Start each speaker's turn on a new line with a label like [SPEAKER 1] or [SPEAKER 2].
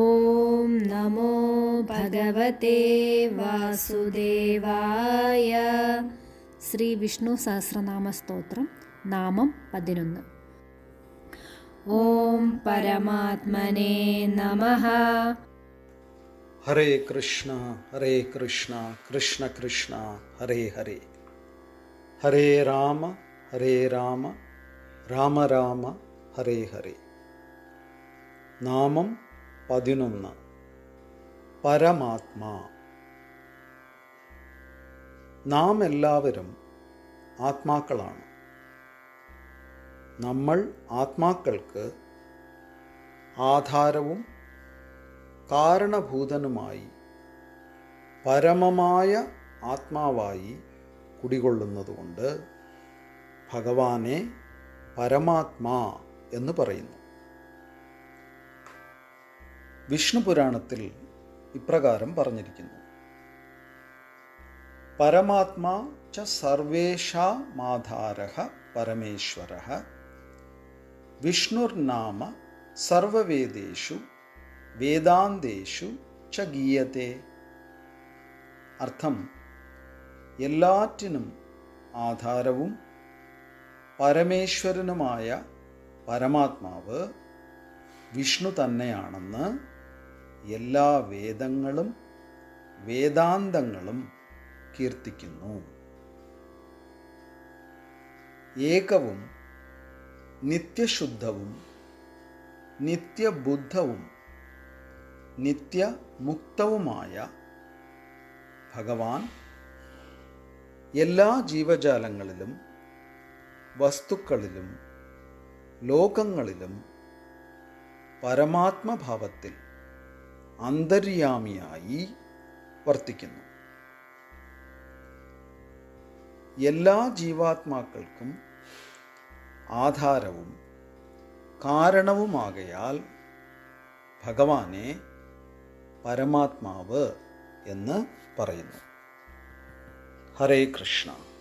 [SPEAKER 1] ॐ नमो ഭഗവതേ വാസുദേവായ ശ്രീ വിഷ്ണു സഹസ്രനാമ സ്തോത്രം നാമം പതിനൊന്ന് ഓം പരമാത്മനേ നമഃ
[SPEAKER 2] ഹരേ കൃഷ്ണ ഹരേ കൃഷ്ണ കൃഷ്ണ കൃഷ്ണ ഹരേ ഹരേ ഹരേ രാമ ഹരേ രാമ രാമ രാമ ഹരേ ഹരേ നാമം പതിനൊന്ന്. പരമാത്മാ. നാം എല്ലാവരും ആത്മാക്കളാണ്. നമ്മൾ ആത്മാക്കൾക്ക് ആധാരവും കാരണഭൂതനുമായി പരമമായ ആത്മാവായി കുടികൊള്ളുന്നതുകൊണ്ട് ഭഗവാനെ പരമാത്മാ എന്ന് പറയുന്നു. വിഷ്ണു പുരാണത്തിൽ ഇപ്രകാരം പറഞ്ഞിരിക്കുന്നു. പരമാത്മാ ച സർവേഷാമാധാര പരമേശ്വര വിഷ്ണുർനാമ സർവവേദേഷു വേദാന്തേഷു ച ഗീയത്തെ. അർത്ഥം എല്ലാറ്റിനും ആധാരവും പരമേശ്വരനുമായ പരമാത്മാവ് വിഷ്ണു തന്നെയാണെന്ന് എല്ലാ വേദങ്ങളും വേദാന്തങ്ങളും കീർത്തിക്കുന്നു. ഏകവും നിത്യശുദ്ധവും നിത്യബുദ്ധവും നിത്യമുക്തവുമായ ഭഗവാൻ എല്ലാ ജീവജാലങ്ങളിലും വസ്തുക്കളിലും ലോകങ്ങളിലും പരമാത്മഭാവത്തിൽ അന്തര്യാമിയായി വർത്തിക്കുന്നു. എല്ലാ ജീവാത്മാക്കൾക്കും ആധാരവും കാരണവുമാകയാൽ ഭഗവാനെ പരമാത്മാവ് എന്ന് പറയുന്നു. ഹരേ കൃഷ്ണ.